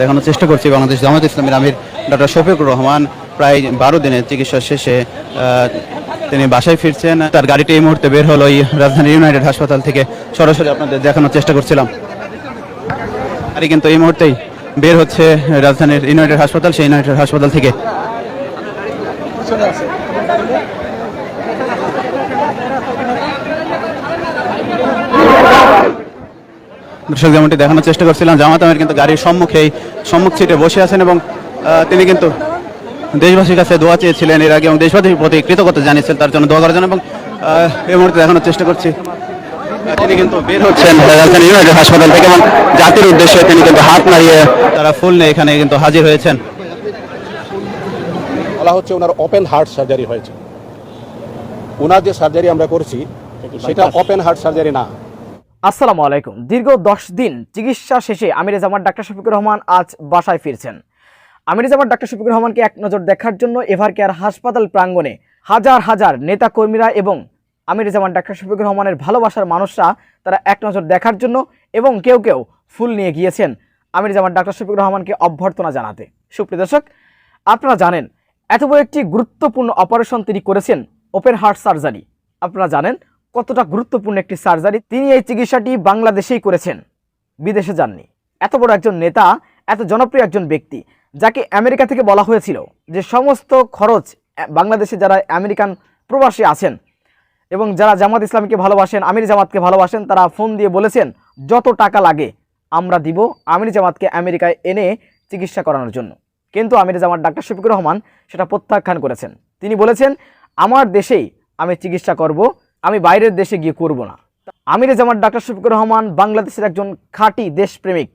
দেখানোর চেষ্টা করছি বাংলাদেশ জামাত ইসলামের আমির ডক্টর শফিকুর রহমান। প্রায় বারো দিনের চিকিৎসা শেষে তিনি বাসায় ফিরছেন। তার গাড়িটি এই মুহূর্তে বের হলো এই রাজধানী ইউনাইটেড হাসপাতাল থেকে। সরাসরি আপনাদের দেখানোর চেষ্টা করছিলাম। গাড়ি কিন্তু এই মুহূর্তেই বের হচ্ছে রাজধানীর ইউনাইটেড হাসপাতাল সেই ইউনাইটেড হাসপাতাল থেকে। দর্শক যেমনটি দেখানোর চেষ্টা করছিলাম, জামাত আমির কিন্তু গাড়ির সম্মুখেই সম্মুখ সিটে বসে আছেন এবং তিনি কিন্তু দেশবাসীর কাছে দোয়া চেয়েছিলেন এর আগে এবং দেশবাসীর প্রতি কৃতজ্ঞতা জানিয়েছেন, তার জন্য দোয়া করার জন্য এবং এই মুহূর্তে দেখানোর চেষ্টা করছি। তিনি কিন্তু বের হচ্ছেন। রাজধানী ইউনাইটেড হাসপাতাল থেকে এবং জাতির উদ্দেশ্যে তিনি কিন্তু হাত নাড়িয়ে তারা ফুল নিয়ে এখানে কিন্তু হাজির হয়েছেন। বলা হচ্ছে ওনার ওপেন হার্ট সার্জারি হয়েছে। ওনার যে সার্জারি আমরা করছি সেটা ওপেন হার্ট সার্জারি না। আসসালামু আলাইকুম। দীর্ঘ দশ দিন চিকিৎসা শেষে আমির জামান ডাক্তার শফিকুর রহমান আজ বাসায় ফিরছেন। আমির জামান ডাক্তার শফিকুর রহমানকে এক নজর দেখার জন্য এভার কেয়ার হাসপাতাল প্রাঙ্গণে হাজার হাজার নেতা কর্মীরা এবং আমির জামান ডাক্তার শফিকুর রহমানের ভালোবাসার মানুষরা তারা এক নজর দেখার জন্য এবং কেউ কেউ ফুল নিয়ে গিয়েছেন আমির জামান ডাক্তার শফিকুর রহমানকে অভ্যর্থনা জানাতে। সুপ্রিয় দর্শক, আপনারা জানেন, এত বড় একটি গুরুত্বপূর্ণ অপারেশন তিনি করেছেন, ওপেন হার্ট সার্জারি। আপনারা জানেন কতটা গুরুত্বপূর্ণ একটি সার্জারি তিনি এই চিকিৎসাটি বাংলাদেশেই করেছেন, বিদেশে যাননি। এত বড় একজন নেতা, এত জনপ্রিয় একজন ব্যক্তি, যাকে আমেরিকা থেকে বলা হয়েছিল যে সমস্ত খরচ বাংলাদেশে যারা আমেরিকান প্রবাসী আছেন এবং যারা জামাত ইসলামকে ভালোবাসেন, আমির জামাতকে ভালোবাসেন, তারা ফোন দিয়ে বলেছেন, যত টাকা লাগে, আমরা দিব আমির জামাতকে আমেরিকায় এনে চিকিৎসা করানোর জন্য। কিন্তু আমির জামাত ডাক্তার শফিকুর রহমান সেটা প্রত্যাখ্যান করেছেন। তিনি বলেছেন, আমার দেশেই আমি চিকিৎসা করব, আমি বাইরের দেশে গিয়ে করব না। আমির জামাত ডাক্তার শফিকুর রহমান বাংলাদেশের একজন খাঁটি দেশপ্রেমিক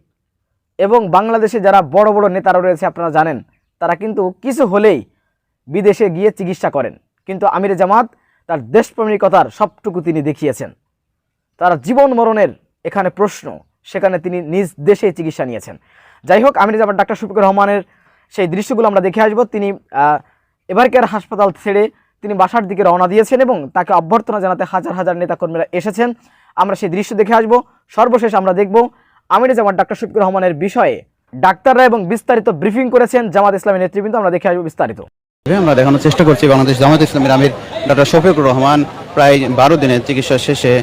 এবং বাংলাদেশে যারা বড় বড় নেতারা রয়েছে, আপনারা জানেন, তারা কিন্তু কিছু হলেই বিদেশে গিয়ে চিকিৎসা করেন। কিন্তু আমির জামাত তার দেশপ্রেমিকতার সবটুকু তিনি দেখিয়েছেন। তার জীবন মরণের এখানে প্রশ্ন, সেখানে তিনি নিজ দেশে চিকিৎসা নিয়েছেন। যাই হোক আমির জামাত ডাক্তার শফিকুর রহমানের সেই দৃশ্যগুলো আমরা দেখে আসব। তিনি এবারকার হাসপাতাল ছেড়ে তিনি বাসার দিকে রওনা দিয়েছেন এবং তাকে অভ্যর্থনা জানাতে হাজার হাজার নেতাকর্মীরা এসেছেন। আমরা সেই দৃশ্য দেখে আসব। সর্বশেষ আমরা দেখব আমির জামাত ডাক্তার শফিকুর রহমানের বিষয়ে ডাক্তাররা এবং বিস্তারিত ব্রিফিং করেছেন জামাত ইসলামী নেতৃবৃন্দ। আমরা দেখে আসব বিস্তারিত। আমরা দেখানোর চেষ্টা করছি বাংলাদেশ জামাত ইসলামের আমির ডক্টর শফিকুর রহমান। প্রায় বারো দিনের চিকিৎসা শেষে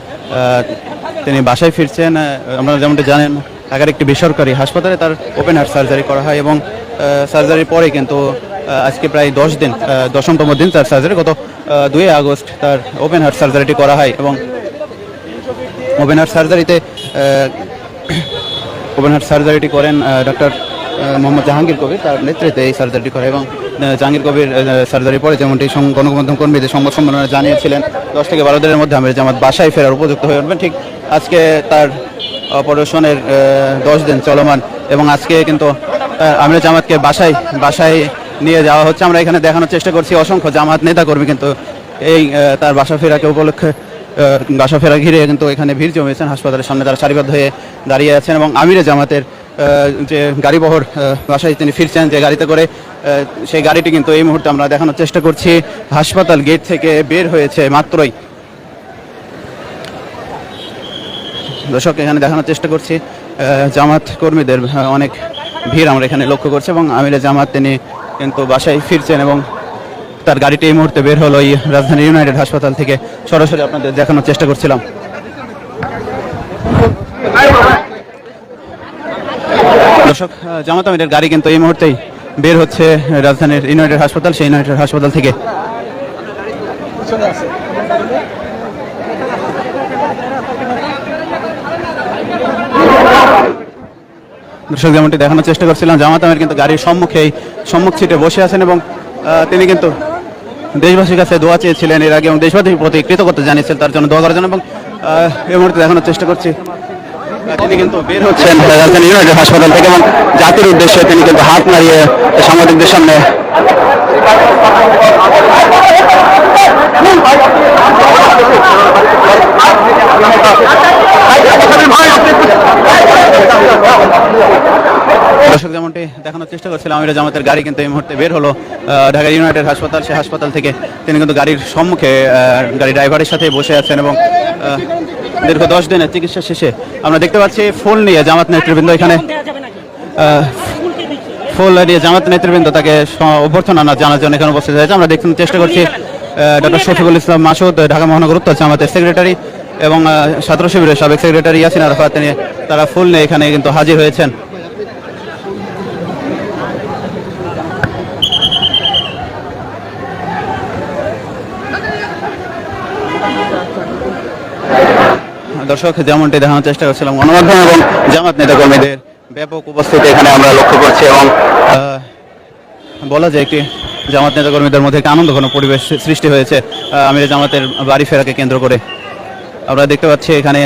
তিনি বাসায় ফিরছেন। আপনারা যেমনটা জানেন, ঢাকার একটি বেসরকারি হাসপাতালে তার ওপেন হার্ট সার্জারি করা হয় এবং সার্জারির পরে কিন্তু আজকে প্রায় দশ দিন দশমতম দিন তার সার্জারি গত দুই আগস্ট তার ওপেন হার্ট সার্জারিটি করা হয় এবং ওপেন হার্ট সার্জারিতে ওপেন হার্ট সার্জারিটি করেন ডক্টর মোহাম্মদ জাহাঙ্গীর কবির তার নেতৃত্বে এই সার্জারিটি করে এবং জাহাঙ্গীর কবির সার্জারি পরে যেমনটি গণমাধ্যম কর্মীদের সংবাদ সম্মেলনে জানিয়েছিলেন, দশ থেকে বারো দিনের মধ্যে আমির জামাত বাসায় ফেরার উপযুক্ত হয়ে উঠবেন। ঠিক আজকে তার অপারেশনের দশ দিন চলমান এবং আজকে কিন্তু আমির জামাতকে বাসায় বাসায় নিয়ে যাওয়া হচ্ছে। আমরা এখানে দেখানোর চেষ্টা করছি, অসংখ্য জামাত নেতা কর্মী কিন্তু এই তার বাসা ফেরাকে উপলক্ষে বাসা ফেরা ঘিরে কিন্তু এখানে ভিড় জমিয়েছেন। হাসপাতালের সামনে তারা সারিবদ্ধ হয়ে দাঁড়িয়ে আছেন এবং আমিরে জামাতের যে গাড়িবহর বাসায় তিনি ফিরছেন যে গাড়িতে করে সেই গাড়িটি কিন্তু এই মুহূর্তে আমরা দেখানোর চেষ্টা করছি। হাসপাতাল গেট থেকে বের হয়েছে মাত্রই। দর্শক, এখানে দেখানোর চেষ্টা করছি। জামাত কর্মীদের অনেক ভিড় আমরা এখানে লক্ষ্য করছি এবং আমিরে জামাত তিনি কিন্তু বাসায় ফিরছেন এবং তার গাড়িটি এই মুহূর্তে বের হলো এই রাজধানী ইউনাইটেড হাসপাতাল থেকে। সরাসরি আপনাদের দেখানোর চেষ্টা করছিলাম। দর্শক জামাত আমিরের গাড়ি কিন্তু এই মুহূর্তেই বের হচ্ছে রাজধানীর ইউনাইটেড হাসপাতাল, সেই ইউনাইটেড হাসপাতাল থেকে। দর্শক, যেমনটি দেখানোর চেষ্টা করছিলাম, জামাত আমির কিন্তু গাড়ির সম্মুখেই সম্মুখ সিটে বসে আছেন এবং তিনি কিন্তু দেশবাসীর কাছে দোয়া চেয়েছিলেন এর আগে এবং দেশবাসীর প্রতি কৃতজ্ঞতা জানিয়েছেন, তার জন্য দোয়া করার জন্য এবং এই মুহূর্তে দেখানোর চেষ্টা করছি। তিনি কিন্তু বের হচ্ছেন। রাজধানী ইউনাইটেড হাসপাতাল থেকে এবং জাতির উদ্দেশ্যে তিনি কিন্তু হাত নাড়িয়ে সাংবাদিকদের সামনে দর্শক যেমনটি দেখানোর চেষ্টা করছিলাম আমিরা জামাতের গাড়ি কিন্তু এই মুহূর্তে বের হলো। ঢাকা ইউনাইটেড হাসপাতাল সে হাসপাতাল থেকে তিনি কিন্তু গাড়ির সম্মুখে আহ, গাড়ি ড্রাইভারের সাথে বসে আছেন এবং দীর্ঘ দশ দিনের চিকিৎসা শেষে আমরা দেখতে পাচ্ছি ফুল নিয়ে জামাত নেতৃবৃন্দ এখানে ফুল নিয়ে জামাত নেতৃবৃন্দ তাকে অভ্যর্থনা জানার জন্য এখানে উপস্থিত হয়েছে। আমরা দেখতে চেষ্টা করছি ডক্টর শফিকুল ইসলাম মাসুদ ঢাকা মহানগর উত্তর জামাতের সেক্রেটারি এবং ছাত্র শিবিরের সাবেক সেক্রেটারি ইয়াসিন আরাফাত তিনি তারা ফুল নিয়ে এখানে কিন্তু হাজির হয়েছেন। দর্শক, যেমনটি দেখানোর চেষ্টা করছিলাম, গণমাধ্যম এবং জামাত নেতাকর্মীদের ব্যাপক উপস্থিতি এখানে আমরা লক্ষ্য করছি এবং বলা যায় একটি জামাত নেতাকর্মীদের মধ্যে একটি আনন্দঘন পরিবেশ সৃষ্টি হয়েছে আমির জামাতের বাড়ি ফেরাকে কেন্দ্র করে। আমরা দেখতে পাচ্ছি এখানে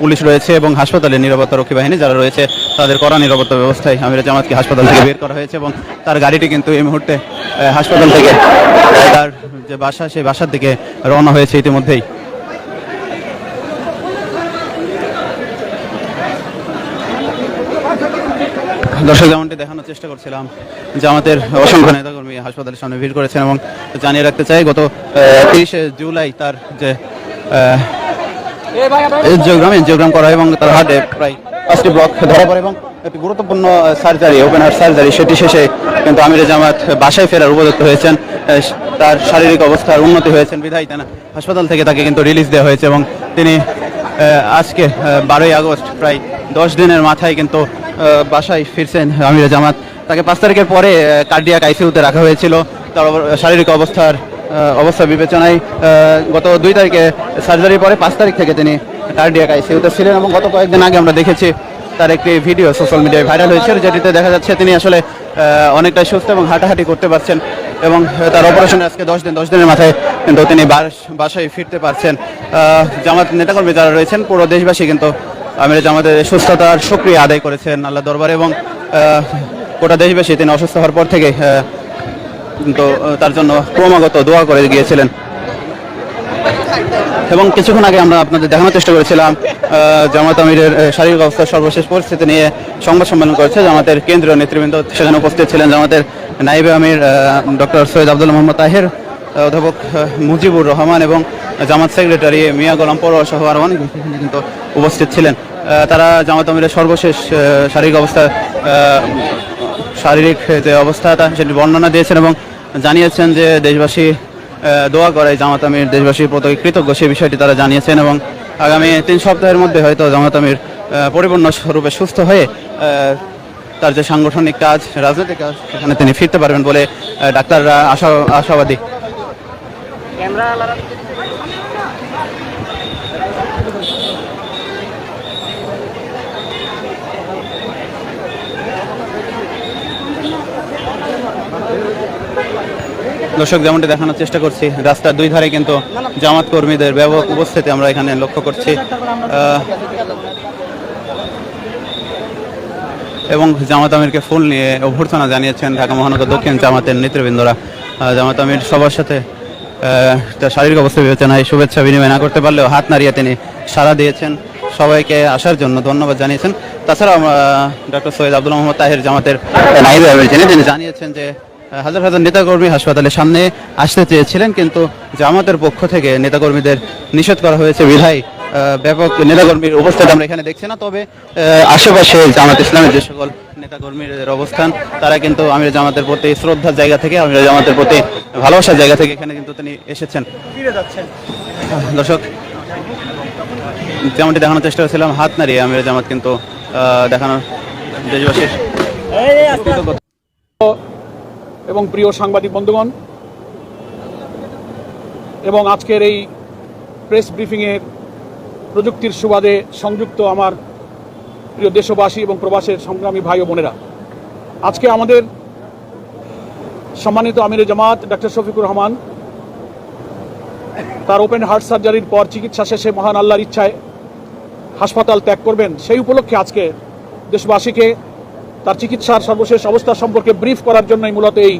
পুলিশ রয়েছে এবং হাসপাতালের নিরাপত্তা রক্ষী বাহিনী যারা রয়েছে, তাদের কড়া নিরাপত্তা ব্যবস্থায় আমির জামাতকে হাসপাতাল থেকে বের করা হয়েছে এবং তার গাড়িটি কিন্তু এই মুহূর্তে হাসপাতাল থেকে, তার যে বাসা, সেই বাসার দিকে রওনা হয়েছে ইতিমধ্যেই। দর্শক যেমনটি দেখানোর চেষ্টা করছিলাম, জামাতের অসংখ্য নেতাকর্মী হাসপাতালের সামনে ভিড় করেছেন এবং জানিয়ে রাখতে চাই, গত তিরিশে জুলাই তার যে জিওগ্রাম জিওগ্রাম করা এবং তার হার্টে প্রায় পাঁচটি ব্লক ধরা পড়ে এবং একটি গুরুত্বপূর্ণ সার্জারি ওপেন হার্ট সার্জারি সেটি শেষে কিন্তু আমির জামাত বাসায় ফেরার উপযুক্ত হয়েছেন তার শারীরিক অবস্থার উন্নতি হয়েছেন বিধায় তেনা হাসপাতাল থেকে তাকে কিন্তু রিলিজ দেওয়া হয়েছে এবং তিনি আজকে বারোই আগস্ট প্রায় দশ দিনের মাথায় কিন্তু বাসায় ফিরছেন আমির জামাত। তাকে পাঁচ তারিখের পরে কার্ডিয়াক আইসিউতে রাখা হয়েছিল। তার শারীরিক অবস্থার অবস্থা বিবেচনায় গত দুই তারিখে সার্জারির পরে পাঁচ তারিখ থেকে তিনি কার্ডিয়াক আইসিউতে ছিলেন এবং গত কয়েকদিন আগে আমরা দেখেছি তার একটি ভিডিও সোশ্যাল মিডিয়ায় ভাইরাল হয়েছে যেটিতে দেখা যাচ্ছে তিনি আসলে অনেকটাই সুস্থ এবং হাঁটাহাঁটি করতে পারছেন এবং তার অপারেশন আজকে দশ দিন, দশ দিনের মাথায় কিন্তু তিনি বাস- বাসায় ফিরতে পারছেন। জামাত নেতাকর্মী যারা রয়েছেন, পুরো দেশবাসী কিন্তু আমির জামাতের সুস্থতার সুক্রিয়া আদায় করেছেন আল্লাহ দরবারে এবং গোটা দেশবাসী তিনি অসুস্থ হওয়ার পর থেকে কিন্তু তার জন্য ক্রমাগত দোয়া করে গিয়েছিলেন। এবং কিছুক্ষণ আগে আমরা আপনাদের দেখানোর চেষ্টা করেছিলাম জামাত আমিরের শারীরিক অবস্থার সর্বশেষ পরিস্থিতি নিয়ে সংবাদ সম্মেলন করেছে। জামাতের কেন্দ্রীয় নেতৃবৃন্দ সেখানে উপস্থিত ছিলেন জামাতের নাইবে আমির ডক্টর সৈয়দ আব্দুল মোহাম্মদ তাহের, অধ্যাপক মুজিবুর রহমান এবং জামাত সেক্রেটারি মিয়া গোলাম পরোয়া সহ আরও অনেক কিন্তু উপস্থিত ছিলেন। তারা জামাত আমিরের সর্বশেষ শারীরিক অবস্থা শারীরিক যে অবস্থা, তা সেটি বর্ণনা দিয়েছেন এবং জানিয়েছেন যে দেশবাসী দোয়া করে জামাত আমির দেশবাসীর প্রতি কৃতজ্ঞ। সে বিষয়টি তারা জানিয়েছেন এবং আগামী তিন সপ্তাহের মধ্যে হয়তো জামাত আমির পরিপূর্ণ স্বরূপে সুস্থ হয়ে তার যে সাংগঠনিক কাজ, রাজনৈতিক কাজ, সেখানে তিনি ফিরতে পারবেন বলে ডাক্তাররা আশা, আশাবাদী। দর্শক, যেমনটি দেখানোর চেষ্টা করছি, রাস্তার দুই ধারে কিন্তু জামাত কর্মীদের ব্যাপক উপস্থিতি আমরা এখানে লক্ষ্য করছি। এবং জামাত আমিরকে ফুল নিয়ে অভ্যর্থনা জানিয়েছেন ঢাকা মহানগর দক্ষিণ জামাতের নেতৃবৃন্দরা। জামাত আমির সবার সাথে তার শারীরিক অবস্থা বিবেচনায় শুভেচ্ছা বিনিময় না করতে পারলেও হাত নাড়িয়ে তিনি সাড়া দিয়েছেন। সবাইকে আসার জন্য ধন্যবাদ জানিয়েছেন। তাছাড়া ডক্টর সৈয়দ আব্দুল মোহাম্মদ তাহের জামাতের নাইবে তিনি জানিয়েছেন যে হাজার হাজার নেতাকর্মী হাসপাতালের সামনে আসতে চেয়েছিলেন কিন্তু জামাতের পক্ষ থেকে নেতাকর্মীদের নিষেধ করা হয়েছে। বিধায় ব্যাপক নেতাকর্মীর উপস্থিতি আমরা এখানে দেখছি না তবে আশেপাশে জামাত ইসলামের যে সকল নেতাকর্মীর অবস্থান তারা কিন্তু আমির জামাতের প্রতি শ্রদ্ধার জায়গা থেকে আমির জামাতের প্রতি ভালোবাসার জায়গা থেকে এখানে কিন্তু তিনি এসেছেন। দর্শক যেমনটি দেখানোর চেষ্টা করেছিলাম হাত নাড়িয়ে আমির জামাত কিন্তু দেখানোর দেশবাসীর এবং প্রিয় সাংবাদিক বন্ধুগণ, এবং আজকের এই প্রেস ব্রিফিংয়ের প্রযুক্তির সুবাদে সংযুক্ত আমার প্রিয় দেশবাসী এবং প্রবাসের সংগ্রামী ভাই ও বোনেরা। আজকে আমাদের সম্মানিত আমির জামাত ডক্টর শফিকুর রহমান, তার ওপেন হার্ট সার্জারির পর চিকিৎসা শেষে মহান আল্লাহর ইচ্ছায় হাসপাতাল ত্যাগ করবেন। সেই উপলক্ষে আজকে দেশবাসীকে তার চিকিৎসার সর্বশেষ অবস্থা সম্পর্কে ব্রিফ করার জন্যই মূলত এই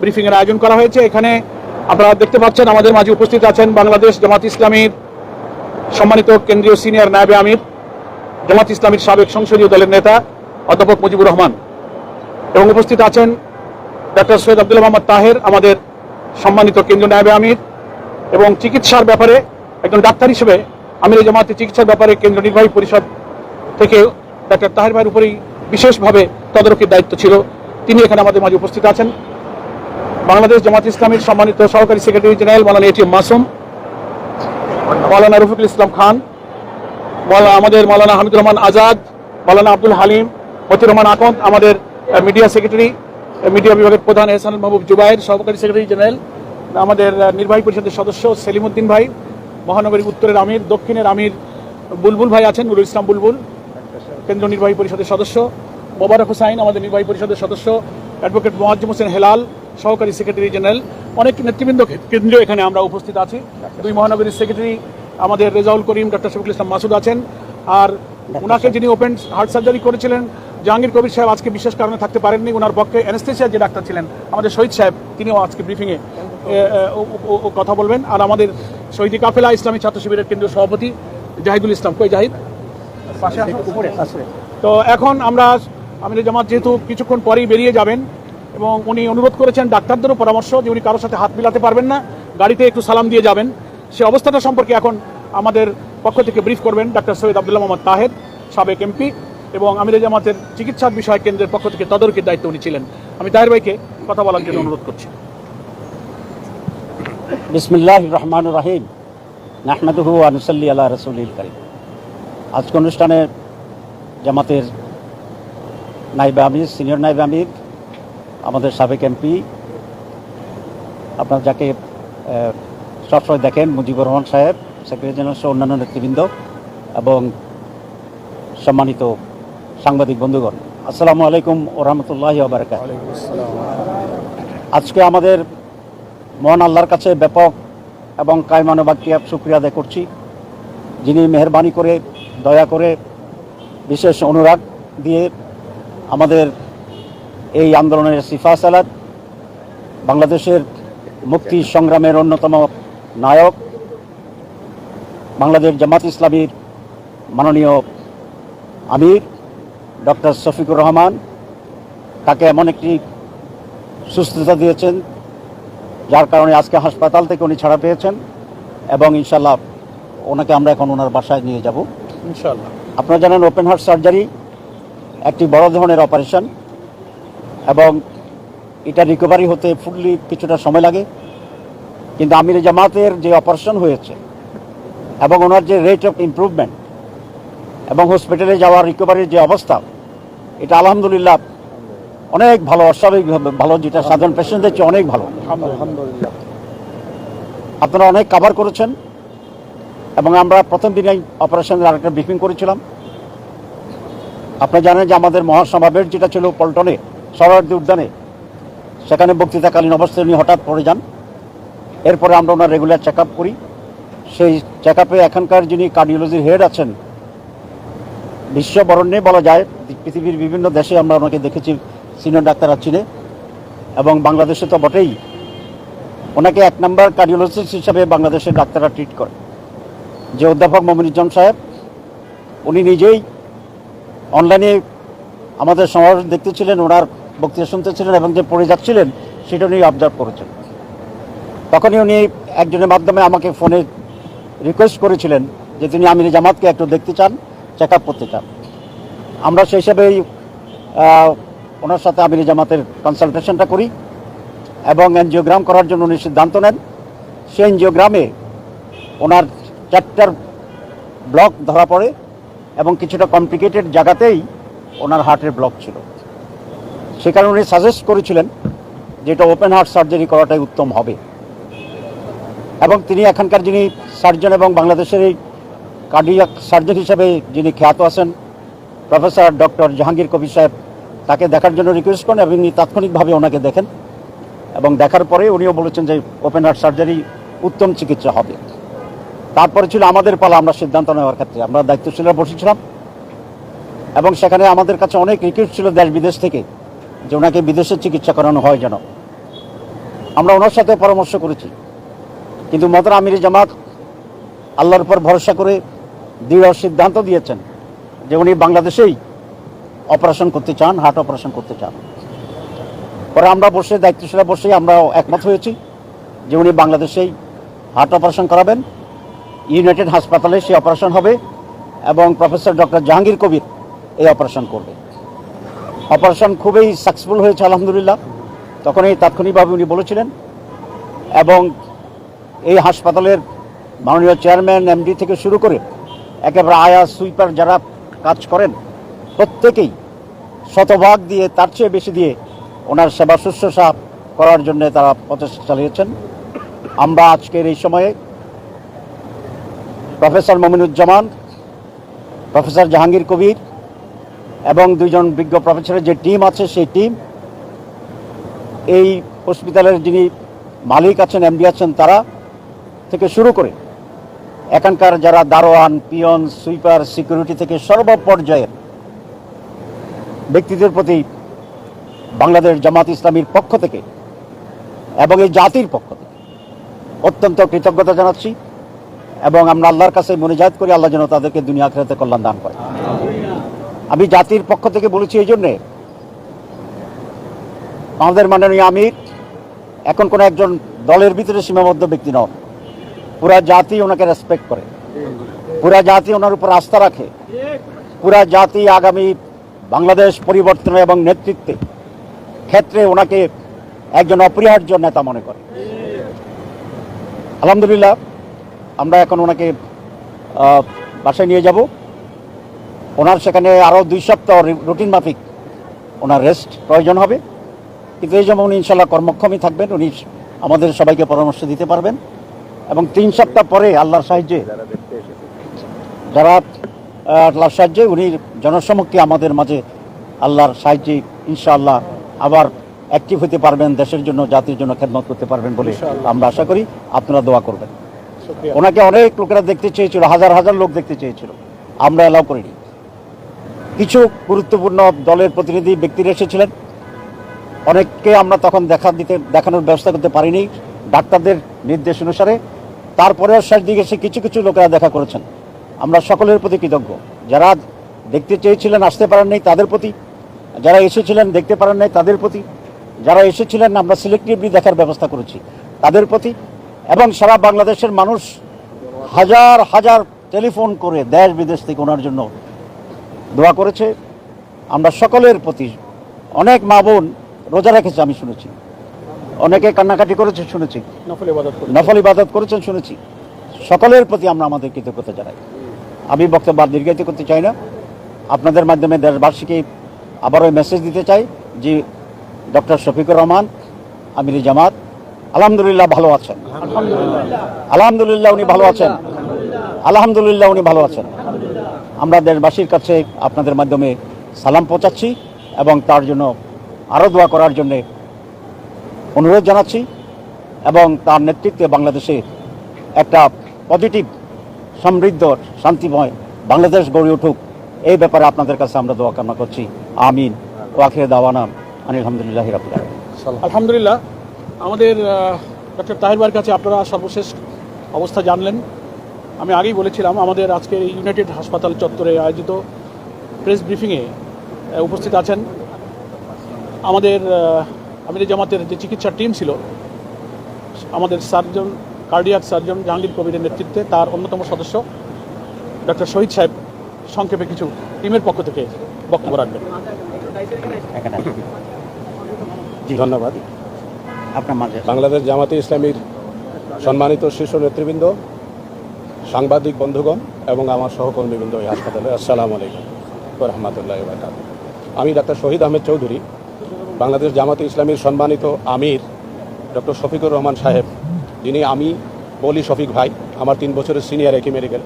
ব্রিফিংয়ের আয়োজন করা হয়েছে। এখানে আপনারা দেখতে পাচ্ছেন, আমাদের মাঝে উপস্থিত আছেন বাংলাদেশ জামাত ইসলামীর সম্মানিত কেন্দ্রীয় সিনিয়র নায়বে আমির, জামাত ইসলামীর সাবেক সংসদীয় দলের নেতা অধ্যাপক মুজিবুর রহমান এবং উপস্থিত আছেন ডক্টর সৈয়দ আব্দুল মোহাম্মদ তাহের, আমাদের সম্মানিত কেন্দ্রীয় নায়বে আমির এবং চিকিৎসার ব্যাপারে একজন ডাক্তার হিসেবে আমির জামাতের চিকিৎসার ব্যাপারে কেন্দ্র নির্বাহী পরিষদ থেকে ডাক্তার তাহের ভাইয়ের উপরেই বিশেষভাবে তদারকির দায়িত্ব ছিল। তিনি এখানে আমাদের মাঝে উপস্থিত আছেন। বাংলাদেশ জামাত ইসলামীর সম্মানিত সহকারী secretary general Maulana ATM Masum, Maulana Rafiqul Islam Khan আমাদের মালানা হামিদুর রহমান আজাদ, মালানা আব্দুল হালিম, মতিউর রহমান আকন্দ, আমাদের মিডিয়া সেক্রেটারি মিডিয়া বিভাগের প্রধান এহসান মাহবুব জুবাইর সহকারী সেক্রেটারি জেনারেল, আমাদের নির্বাহী পরিষদের সদস্য সেলিমউদ্দিন ভাই, মহানগরী উত্তরের আমির, দক্ষিণের আমির বুলবুল ভাই আছেন, নুরুল ইসলাম বুলবুল। কেন্দ্র নির্বাহী পরিষদের সদস্য মোবারক হোসাইন আমাদের নির্বাহী পরিষদের সদস্য অ্যাডভোকেট মোয়াজ্জম হোসেন হেলাল সহকারী সেক্রেটারি জেনারেল অনেক নেতৃবৃন্দ কেন্দ্রীয় এখানে আমরা উপস্থিত আছি। দুই মহানগরীর সেক্রেটারি আমাদের রেজাউল করিম ডক্টর শফিকুল ইসলাম মাসুদ আছেন। আর ওনাকে যিনি ওপেন হার্ট সার্জারি করেছিলেন জাহাঙ্গীর কবির সাহেব আজকে বিশেষ কারণে থাকতে পারেননি। ওনার পক্ষে অ্যানেস্থেসিয়া যে ডাক্তার ছিলেন আমাদের শহীদ সাহেব তিনিও আজকে ব্রিফিংয়ে কথা বলবেন। আর আমাদের শহীদ কাফেলা ইসলামী ছাত্র শিবিরের কেন্দ্রীয় সভাপতি জাহিদুল ইসলাম। কই জাহিদ? পাশে তো এখন আমরা আমির জামাত যেহেতু কিছুক্ষণ পরেই বেরিয়ে যাবেন এবং উনি অনুরোধ করেছেন ডাক্তারদেরও পরামর্শ যে উনি কারোর সাথে হাত মিলাতে পারবেন না গাড়িতে একটু সালাম দিয়ে যাবেন। সে অবস্থাটা সম্পর্কে এখন আমাদের পক্ষ থেকে ব্রিফ করবেন ডাক্তার সৈয়দ আবদুল্লাহ মোহাম্মদ তাহের সাবেক এমপি এবং আমির জামাতের চিকিৎসা বিষয় কেন্দ্রের পক্ষ থেকে তদারকির দায়িত্ব উনি ছিলেন। আমি তাহের ভাইকে কথা বলার জন্য অনুরোধ করছি। বিসমিল্লাহ রহমান রাহিম। নাহমাদুহু আনুসাল্লি আল্লাহ রসুল করিম। আজকে অনুষ্ঠানে জামাতের নাইবে আমির, সিনিয়র নাইবে আমির, আমাদের সাবেক এমপি, আপনার যাকে সবসময় দেখেন, মুজিবুর রহমান সাহেব, সেক্রেটারি জেনারেল সহ অন্যান্য নেতৃবৃন্দ এবং সম্মানিত সাংবাদিক বন্ধুগণ, আসসালামু আলাইকুম ও রহমতুল্লাহ বারকাত আজকে আমাদের মহান আল্লাহর কাছে ব্যাপক এবং কায়মানবাক্যে শুক্রিয়া আদায় করছি, যিনি মেহরবানি করে দয়া করে বিশেষ অনুরাগ দিয়ে আমাদের এই আন্দোলনের সিফা সালাদ বাংলাদেশের মুক্তি সংগ্রামের অন্যতম নায়ক, বাংলাদেশ জামাত ইসলামীর মাননীয় আমির ডক্টর শফিকুর রহমান, তাকে এমন একটি সুস্থতা দিয়েছেন, যার কারণে আজকে হাসপাতাল থেকে উনি ছাড়া পেয়েছেন এবং ইনশাল্লাহ ওনাকে আমরা এখন ওনার বাসায় নিয়ে যাব। ইনশাআল্লাহ। আপনারা জানেন ওপেন হার্ট সার্জারি একটি বড় ধরনের অপারেশন এবং এটা রিকভারি হতে ফুললি কিছুটা সময় লাগে। কিন্তু আমির জামাতের যে অপারেশন হয়েছে এবং ওনার যে রেট অফ ইম্প্রুভমেন্ট এবং হসপিটালে যাওয়ার রিকভারির যে অবস্থা এটা আলহামদুলিল্লাহ অনেক ভালো অস্বাভাবিকভাবে ভালো যেটা সাধারণ পেশেন্টদের চেয়ে অনেক ভালো। আপনারা অনেক কাভার করেছেন। এবং আমরা প্রথম দিনেই অপারেশনের আরেকটা ব্রিফিং করেছিলাম। আপনারা জানেন যে আমাদের মহাসমাবেশ যেটা ছিল পল্টনে সরার্দি উদ্যানে, সেখানে বক্তৃতাকালীন অবস্থায় উনি হঠাৎ পড়ে যান। এরপরে আমরা ওনার রেগুলার চেক করি। সেই চেক এখানকার যিনি কার্ডিওলজির হেড আছেন, বিশ্ববরণ্যে বলা যায়, পৃথিবীর বিভিন্ন দেশে আমরা ওনাকে দেখেছি সিনিয়র ডাক্তার চিনে এবং বাংলাদেশে তো বটেই। ওনাকে এক নম্বর কার্ডিওলজিস্ট হিসাবে বাংলাদেশের ডাক্তাররা ট্রিট করে যে অধ্যাপক মমিনুজ্জাম সাহেব, উনি নিজেই অনলাইনে আমাদের সমাবেশ দেখতেছিলেন, ওনার বক্তৃতা শুনতেছিলেন এবং যে পড়ে যাচ্ছিলেন, সেটা উনি অবজার্ভ করেছেন। তখনই উনি একজনের মাধ্যমে আমাকে ফোনে রিকোয়েস্ট করেছিলেন যে তিনি আমির জামাতকে একটু দেখতে চান চেক আপ করতে চান। আমরা সেই হিসাবেই ওনার সাথে আমির জামাতের কনসালটেশনটা করি এবং এনজিওগ্রাম করার জন্য উনি সিদ্ধান্ত নেন। সেই এনজিওগ্রামে ওনার চারটার ব্লক ধরা পড়ে এবং কিছুটা কমপ্লিকেটেড জায়গাতেই ওনার হার্টের ব্লক ছিল। সে কারণে উনি সাজেস্ট করেছিলেন যে এটা ওপেন হার্ট সার্জারি করাটাই উত্তম হবে। এবং তিনি এখানকার যিনি সার্জন এবং বাংলাদেশের এই কার্ডিয়াক সার্জন হিসাবে যিনি খ্যাত আছেন প্রফেসর ডক্টর জাহাঙ্গীর কবির সাহেব, তাকে দেখার জন্য রিকোয়েস্ট করেন এবং তাৎক্ষণিকভাবে ওনাকে দেখেন। এবং দেখার পরে উনিও বলেছেন যে ওপেন হার্ট সার্জারি উত্তম চিকিৎসা হবে। তারপরে ছিল আমাদের পালা, আমরা সিদ্ধান্ত নেওয়ার ক্ষেত্রে। আমরা দায়িত্বশীলরা বসেছিলাম এবং সেখানে আমাদের কাছে অনেক রিকোয়েস্ট ছিল দেশ বিদেশ থেকে, যে ওনাকে বিদেশে চিকিৎসা করানো হয় যেন। আমরা ওনার সাথে পরামর্শ করেছি। কিন্তু মদর আমির জামাত আল্লাহর উপর ভরসা করে দৃঢ় সিদ্ধান্ত দিয়েছেন যে উনি বাংলাদেশেই অপারেশন করতে চান হার্ট অপারেশন করতে চান। পরে আমরা বসে দায়িত্বশীলা বসেই আমরা একমত হয়েছি যে উনি বাংলাদেশেই হার্ট অপারেশন করাবেন। ইউনাইটেড হাসপাতালে সেই অপারেশন হবে এবং প্রফেসর ডক্টর জাহাঙ্গীর কবির এই অপারেশন করবে। অপারেশন খুবই সাকসেসফুল হয়েছে, আলহামদুলিল্লাহ। তখন এই তাৎক্ষণিকভাবে উনি বলেছিলেন এবং এই হাসপাতালের মাননীয় চেয়ারম্যান, এমডি থেকে শুরু করে একেবারে আয়া সুইপার যারা কাজ করেন, প্রত্যেকেই শতভাগ দিয়ে, তার চেয়ে বেশি দিয়ে ওনার সেবা শুশ্রূষা করার জন্য তারা প্রচেষ্টা চালিয়েছেন। আমরা আজকের এই সময়ে প্রফেসর মমিনুজ্জামান, প্রফেসর জাহাঙ্গীর কবির এবং দুজন বিজ্ঞ প্রফেসরের যে টিম আছে সেই টিম, এই হসপিটালের যিনি মালিক আছেন এমডি আছেন তারা থেকে শুরু করে এখানকার যারা দারোয়ান, পিয়ন, সুইপার, সিকিউরিটি থেকে সর্বপর্যায়ের ব্যক্তিদের প্রতি বাংলাদেশ জামাত ইসলামীর পক্ষ থেকে এবং এই জাতির পক্ষ থেকে অত্যন্ত কৃতজ্ঞতা জানাচ্ছি। এবং আমরা আল্লাহর কাছে মনোজাত করি, আল্লাহ যেন তাদেরকে দুনিয়া আখেরাতে কল্যাণ দান করে। আমি জাতির পক্ষ থেকে বলেছি এই জন্যে, আমাদের মাননীয় আমির, এখন কোনো একজন দলের ভিতরে সীমাবদ্ধ ব্যক্তি নন। পুরা জাতি ওনাকে রেসপেক্ট করে। পুরা জাতি ওনার উপর আস্থা রাখে। পুরা জাতি আগামী বাংলাদেশ পরিবর্তন এবং নেতৃত্বে ক্ষেত্রে ওনাকে একজন অপরিহার্য নেতা মনে করে। আলহামদুলিল্লাহ। আমরা এখন ওনাকে বাসায় নিয়ে যাব। ওনার সেখানে আরও দুই সপ্তাহ রুটিন মাফিক ওনার রেস্ট প্রয়োজন হবে। কিন্তু এই জন্য উনি ইনশাল্লাহ কর্মক্ষমই থাকবেন। উনি আমাদের সবাইকে পরামর্শ দিতে পারবেন। এবং তিন সপ্তাহ পরে আল্লাহর সাহায্যে যারা আল্লাহর সাহায্যে উনি জনসমক্ষে আমাদের মাঝে আল্লাহর সাহায্যে ইনশাআল্লাহ আবার অ্যাক্টিভ হতে পারবেন দেশের জন্য জাতির জন্য খেদমত করতে পারবেন বলে আমরা আশা করি। আপনারা দোয়া করবেন। ওনাকে অনেক লোকেরা দেখতে চেয়েছিল, হাজার হাজার লোক দেখতে চেয়েছিল। আমরা এলাও করিনি। কিছু গুরুত্বপূর্ণ দলের প্রতিনিধি ব্যক্তিরা এসেছিলেন। অনেককে আমরা তখন দেখা দিতে, দেখানোর ব্যবস্থা করতে পারিনি। ডাক্তারদের নির্দেশ অনুসারে। তারপরেও শেষ দিকে এসে কিছু কিছু লোকেরা দেখা করেছেন। আমরা সকলের প্রতি কৃতজ্ঞ। যারা দেখতে চেয়েছিলেন, আসতে পারেন নাই, তাদের প্রতি। যারা এসেছিলেন, দেখতে পারেন নাই, তাদের প্রতি। যারা এসেছিলেন, আমরা সিলেক্টিভলি দেখার ব্যবস্থা করেছি, তাদের প্রতি। এবং সারা বাংলাদেশের মানুষ হাজার হাজার টেলিফোন করে দেশ বিদেশ থেকে ওনার জন্য দোয়া করেছে। আমরা সকলের প্রতি অনেক মা বোন রোজা রেখেছে আমি শুনেছি। অনেকে কান্নাকাটি করেছে শুনেছি। নফল ইবাদত করেছেন শুনেছি। সকলের প্রতি আমরা আমাদের কৃতজ্ঞতা জানাই। আমি বক্তব্য দীর্ঘায়িত করতে চাই না। আপনাদের মাধ্যমে দেশবাসীকে আবারও মেসেজ দিতে চাই যে ডক্টর শফিকুর রহমান আমির জামাত আলহামদুলিল্লাহ ভালো আছেন। আলহামদুলিল্লাহ উনি ভালো আছেন। আলহামদুলিল্লাহ উনি ভালো আছেন। আমরা দেশবাসীর কাছে আপনাদের মাধ্যমে সালাম পৌঁছাচ্ছি এবং তার জন্য আরও দোয়া করার জন্যে অনুরোধ জানাচ্ছি এবং তার নেতৃত্বে বাংলাদেশে একটা পজিটিভ সমৃদ্ধ, শান্তিময় বাংলাদেশ গড়ে উঠুক। এই ব্যাপারে আপনাদের কাছে আমরা দোয়া কামনা করছি। আমিন। ও আখিরে দাওয়ানা। আনিল আলহামদুলিল্লাহ আলহামদুলিল্লাহ। আমাদের ডক্টর তাহির ভাইয়ের কাছে আপনারা সর্বশেষ অবস্থা জানলেন। আমি আগেই বলেছিলাম, আমাদের আজকে ইউনাইটেড হাসপাতাল চত্বরে আয়োজিত প্রেস ব্রিফিংয়ে উপস্থিত আছেন। আমাদের আমির জামাতের যে চিকিৎসার টিম ছিল, আমাদের সার্জন, কার্ডিয়াক সার্জন জাহাঙ্গীর কবিরের নেতৃত্বে তার অন্যতম সদস্য ডক্টর শহীদ সাহেব সংক্ষেপে কিছু টিমের পক্ষ থেকে বক্তব্য রাখবেন। জি, ধন্যবাদ। আপনার মাঝে বাংলাদেশ জামাতে ইসলামীর সম্মানিত শীর্ষ নেতৃবৃন্দ, সাংবাদিক বন্ধুগণ এবং আমার সহকর্মীবৃন্দ এই হাসপাতালে, আসসালামু আলাইকুম রহমতুল্লাহ বারকাত আমি ডাক্তার শহীদ আহমেদ চৌধুরী, বাংলাদেশ জামাতে ইসলামীর সম্মানিত আমির ডক্টর শফিকুর রহমান সাহেব, যিনি আমি বলি শফিক ভাই, আমার তিন বছরের সিনিয়র একই মেডিকেল।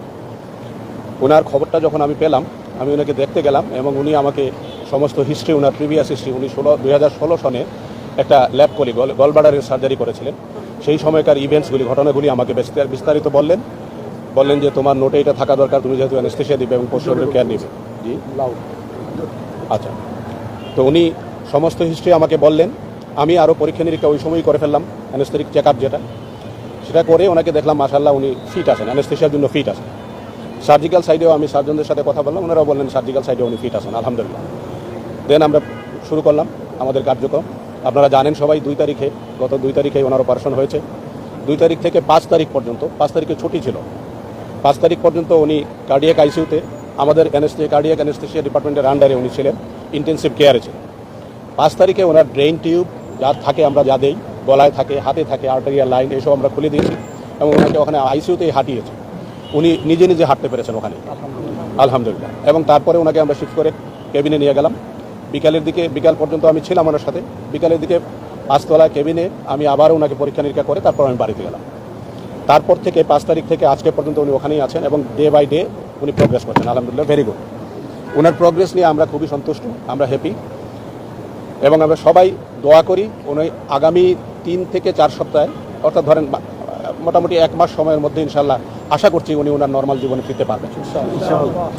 ওনার খবরটা যখন আমি পেলাম, আমি ওনাকে দেখতে গেলাম এবং উনি আমাকে সমস্ত হিস্ট্রি ওনার প্রিভিয়াস হিস্ট্রি, উনি ষোলো, দুই সনে একটা ল্যাব কলি গলবাডারের সার্জারি করেছিলেন। সেই সময়কার ইভেন্টসগুলি ঘটনাগুলি আমাকে বিস্তার- বিস্তারিত বললেন। বললেন যে তোমার নোটে এটা থাকা দরকার তুমি যেহেতু অ্যানেস্থেশিয়া দিবে এবং পোস্টমর্টম কেয়ার নিবে। জি। আচ্ছা। তো উনি সমস্ত হিস্ট্রি আমাকে বললেন। আমি আরও পরীক্ষা নিরীক্ষা ওই সময়ই করে ফেললাম অ্যানেস্থেটিক চেক আপ যেটা। সেটা করে ওনাকে দেখলাম মাসাল্লাহ উনি ফিট আছেন অ্যানেস্থেশিয়ার জন্য ফিট আছেন। সার্জিক্যাল সাইডেও আমি সার্জনদের সাথে কথা বললাম ওনারাও বললেন সার্জিক্যাল সাইডে উনি ফিট আছেন আলহামদুলিল্লাহ। দেন আমরা শুরু করলাম আমাদের কার্যক্রম। আপনারা জানেন সবাই দুই তারিখে, গত দুই তারিখে ওনার অপারেশন হয়েছে। দুই তারিখ থেকে পাঁচ তারিখ পর্যন্ত, পাঁচ তারিখে ছুটি ছিল। পাঁচ তারিখ পর্যন্ত উনি কার্ডিয়াক আইসিউতে আমাদের অ্যানেস্টে কার্ডিয়াক অ্যানেস্থেশিয়া ডিপার্টমেন্টের আন্ডারে উনি ছিলেন ইন্টেন্সিভ কেয়ারে ছিলেন। পাঁচ তারিখে ওনার ড্রেন টিউব যা থাকে আমরা যা দেই, গলায় থাকে, হাতে থাকে আর্টারিয়াল লাইন এসব আমরা খুলে দিয়েছি এবং ওনাকে ওখানে আইসিউতেই হাঁটিয়েছি। উনি নিজে নিজে হাঁটতে পেরেছেন ওখানে। আলহামদুলিল্লাহ। এবং তারপরে ওনাকে আমরা শিফট করে কেবিনে নিয়ে গেলাম। বিকালের দিকে বিকাল পর্যন্ত আমি ছিলাম ওনার সাথে। বিকালের দিকে পাঁচতলা কেবিনে আমি আবার ওনাকে পরীক্ষা নিরীক্ষা করে তারপর আমি বাড়িতে গেলাম। তারপর থেকে পাঁচ তারিখ থেকে আজকে পর্যন্ত উনি ওখানেই আছেন এবং ডে বাই ডে উনি প্রোগ্রেস করছেন। আলহামদুলিল্লাহ ভেরি গুড ওনার প্রোগ্রেস নিয়ে আমরা খুবই সন্তুষ্ট আমরা হ্যাপি এবং আমরা সবাই দোয়া করি উনি আগামী তিন থেকে চার সপ্তাহে অর্থাৎ ধরেন মোটামুটি এক মাস সময়ের মধ্যে ইনশাল্লাহ আশা করছি উনি ওনার নর্মাল জীবনে ফিরতে পারবেন।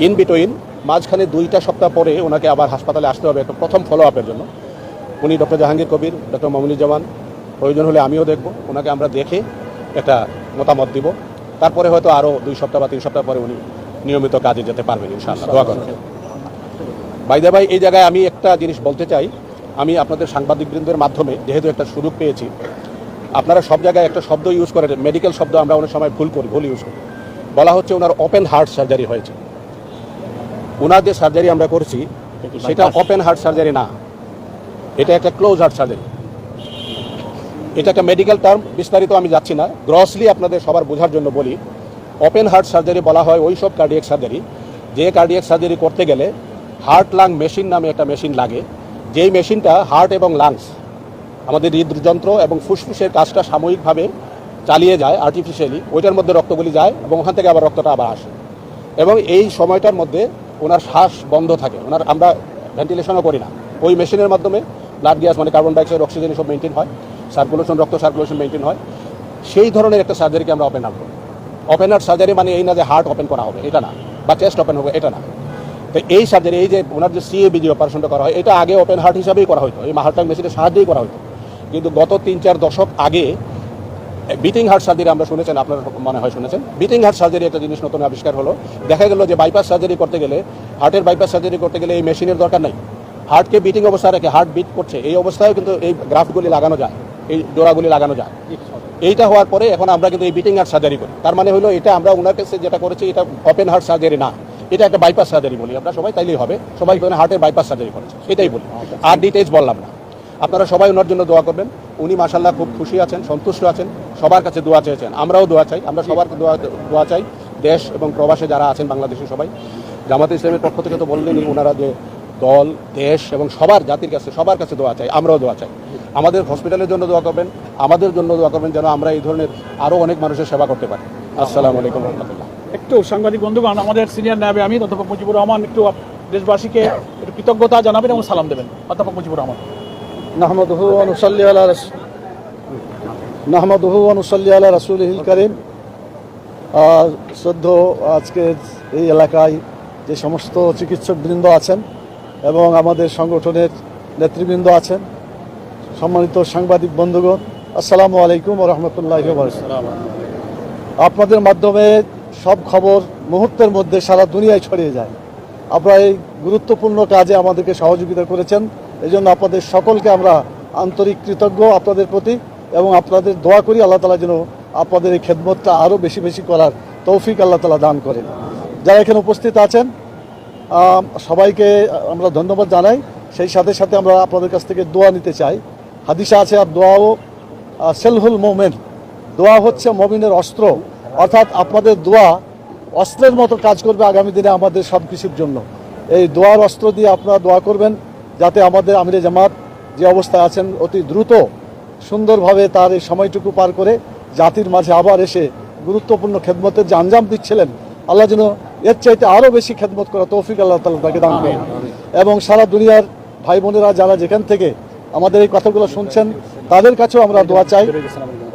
ইন বিটুইন মাঝখানে দুইটা সপ্তাহ পরে ওনাকে আবার হাসপাতালে আসতে হবে একটা প্রথম ফলো আপের জন্য। উনি ডক্টর জাহাঙ্গীর কবির, ডক্টর মামুনুজ্জামান প্রয়োজন হলে আমিও দেখব। ওনাকে আমরা দেখে একটা মতামত দিব। তারপরে হয়তো আরও দুই সপ্তাহ বা তিন সপ্তাহ পরে উনি নিয়মিত কাজে যেতে পারবেন ইনশাআল্লাহ। বাইদা ভাই এই জায়গায় আমি একটা জিনিস বলতে চাই। আমি আপনাদের সাংবাদিকবৃন্দের মাধ্যমে যেহেতু একটা সুযোগ পেয়েছি, আপনারা সব জায়গায় একটা শব্দ ইউজ করেন। মেডিকেল শব্দ আমরা অনেক সময় ভুল করি, ভুল ইউজ করি। বলা হচ্ছে ওনার ওপেন হার্ট সার্জারি হয়েছে। ওনার যে সার্জারি আমরা করছি সেটা ওপেন হার্ট সার্জারি না। এটা একটা ক্লোজ হার্ট সার্জারি এটা একটা মেডিকেল টার্ম বিস্তারিত আমি যাচ্ছি না। গ্রসলি আপনাদের সবার বোঝার জন্য বলি ওপেন হার্ট সার্জারি বলা হয় ওই সব কার্ডিয়াক সার্জারি যে কার্ডিয়াক সার্জারি করতে গেলে হার্ট লাং মেশিন নামে একটা মেশিন লাগে। যেই মেশিনটা হার্ট এবং লাংস আমাদের হৃদযন্ত্র এবং ফুসফুসের কাজটা সাময়িকভাবে চালিয়ে যায় আর্টিফিশিয়ালি ওইটার মধ্যে রক্তগুলি যায় এবং ওখান থেকে আবার রক্তটা আবার আসে। এবং এই সময়টার মধ্যে ওনার শ্বাস বন্ধ থাকে। ওনার আমরা ভেন্টিলেশনও করি না। ওই মেশিনের মাধ্যমে ব্লাড গ্যাস মানে কার্বন ডাইঅক্সাইড অক্সিজেন সব মেনটেন হয়। সার্কুলেশন রক্ত সার্কুলেশন মেনটেন হয়। সেই ধরনের একটা সার্জারিকে আমরা ওপেন আপ করি। ওপেন হার্ট সার্জারি মানে এই না যে হার্ট ওপেন করা হবে, এটা না, বা চেস্ট ওপেন হবে, এটা না। তো এই সার্জারি এই যে ওনার যে সিএবিজি অপারেশনটা করা হয়, এটা আগে ওপেন হার্ট হিসাবেই করা হতো এই হার্টাং মেশিনের সাহায্যেই করা হতো কিন্তু গত তিন চার দশক আগে বিটিং হার্ট সার্জারি আমরা শুনেছেন, আপনার মনে হয় শুনেছেন। বিটিং হার্ট সার্জারি একটা জিনিস নতুন আবিষ্কার হলো। দেখা গেল যে বাইপাস সার্জারি করতে গেলে, হার্টের বাইপাস সার্জারি করতে গেলে এই মেশিনের দরকার নেই। হার্টকে বিটিং অবস্থায় রেখে হার্ট বিট করছে, এই অবস্থায় কিন্তু এই গ্রাফগুলি লাগানো যায়, এই ডোরাগুলি লাগানো যায়। এইটা হওয়ার পরে এখন আমরা কিন্তু এই বিটিং হার্ট সার্জারি করি। তার মানে হলো এটা আমরা ওনার কাছে যেটা করেছি, এটা ওপেন হার্ট সার্জারি না। এটা একটা বাইপাস সার্জারি বলি আমরা সবাই, তাইলেই হবে। সবাই হার্টের বাইপাস সার্জারি করেছে, এটাই বলি। আর ডিটেলস বললাম না। আপনারা সবাই ওনার জন্য দোয়া করবেন। উনি মাসাল্লাহ খুব খুশি আছেন সন্তুষ্ট আছেন সবার কাছে দোয়া চেয়েছেন। আমরাও দোয়া চাই আমরা সবার দোয়া দোয়া চাই দেশ এবং প্রবাসে যারা আছেন বাংলাদেশে সবাই। জামাতে ইসলামের পক্ষ থেকে তো বললেনই ওনারা যে দল দেশ এবং সবার জাতির কাছে সবার কাছে দোয়া চাই আমরাও দোয়া চাই। আমাদের হসপিটালের জন্য দোয়া করবেন আমাদের জন্য দোয়া করবেন যেন আমরা এই ধরনের আরও অনেক মানুষের সেবা করতে পারি। আসসালামু আলাইকুম রহমতুল্লাহ। একটু সাংবাদিক বন্ধুগণ আমাদের সিনিয়র নাবে আমি অধ্যাপক মুজিবুর রহমান একটু দেশবাসীকে একটু কৃতজ্ঞতা জানাবেন এবং সালাম দেবেন। অধ্যাপক মুজিবুর রহমান। نحمده ونصلي على رسول نحمده ونصلي على رسوله الكريم আর শ্রদ্ধ আজকের এই এলাকায় যে সমস্ত চিকিৎসকবৃন্দ আছেন এবং আমাদের সংগঠনের নেতৃবৃন্দ আছেন সম্মানিত সাংবাদিক বন্ধুগণ আসসালামু আলাইকুম রহমতুল্লাহ আপনাদের মাধ্যমে সব খবর মুহূর্তের মধ্যে সারা দুনিয়ায় ছড়িয়ে যায় আপনারা এই গুরুত্বপূর্ণ কাজে আমাদেরকে সহযোগিতা করেছেন এই জন্য আপনাদের সকলকে আমরা আন্তরিক কৃতজ্ঞ আপনাদের প্রতি এবং আপনাদের দোয়া করি আল্লাহ তালা যেন আপনাদের এই খেদমতটা আরও বেশি বেশি করার তৌফিক আল্লাহ তালা দান করেন। যারা এখানে উপস্থিত আছেন সবাইকে আমরা ধন্যবাদ জানাই। সেই সাথে সাথে আমরা আপনাদের কাছ থেকে দোয়া নিতে চাই। হাদিসা আছে, আর দোয়াও সেলহুল মোমেন। দোয়া হচ্ছে মমিনের অস্ত্র। অর্থাৎ আপনাদের দোয়া অস্ত্রের মতো কাজ করবে আগামী দিনে আমাদের সব কিছুর জন্য। এই দোয়ার অস্ত্র দিয়ে আপনারা দোয়া করবেন। যাতে আমাদের আমিরে জামাত যে অবস্থায় আছেন অতি দ্রুত সুন্দরভাবে তার এই সময়টুকু পার করে জাতির মাঝে আবার এসে গুরুত্বপূর্ণ খেদমতের যে আঞ্জাম দিচ্ছিলেন, আল্লাহ যেন এর চাইতে আরও বেশি খেদমত করা তৌফিক আল্লাহ তালা তাকে দান করেন। এবং সারা দুনিয়ার ভাই বোনেরা যারা যেখান থেকে আমাদের এই কথাগুলো শুনছেন, তাদের কাছেও আমরা দোয়া চাই।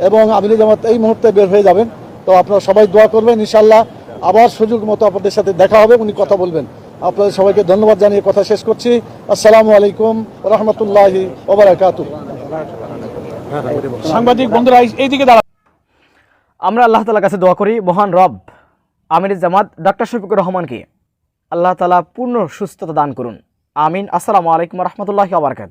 এবং আমিরে জামাত এই মুহূর্তে বের হয়ে যাবেন। তো আপনারা সবাই দোয়া করবেন ইনশাল্লাহ আবার সুযোগ মতো আপনাদের সাথে দেখা হবে, উনি কথা বলবেন। আপনাদের সবাইকে ধন্যবাদ জানিয়ে কথা শেষ করছি। আসসালামু আলাইকুম রহমতুল্লাহি সাংবাদিক বন্ধুরা, এই- দাঁড়া আমরা আল্লাহ তালার কাছে দোয়া করি, মহান রব, আমির জামাত, ডাক্তার শফিকুর রহমানকে আল্লাহ তালা পূর্ণ সুস্থতা দান করুন। আমিন। আসসালামু আলাইকুম রহমতুল্লাহি আবরকাত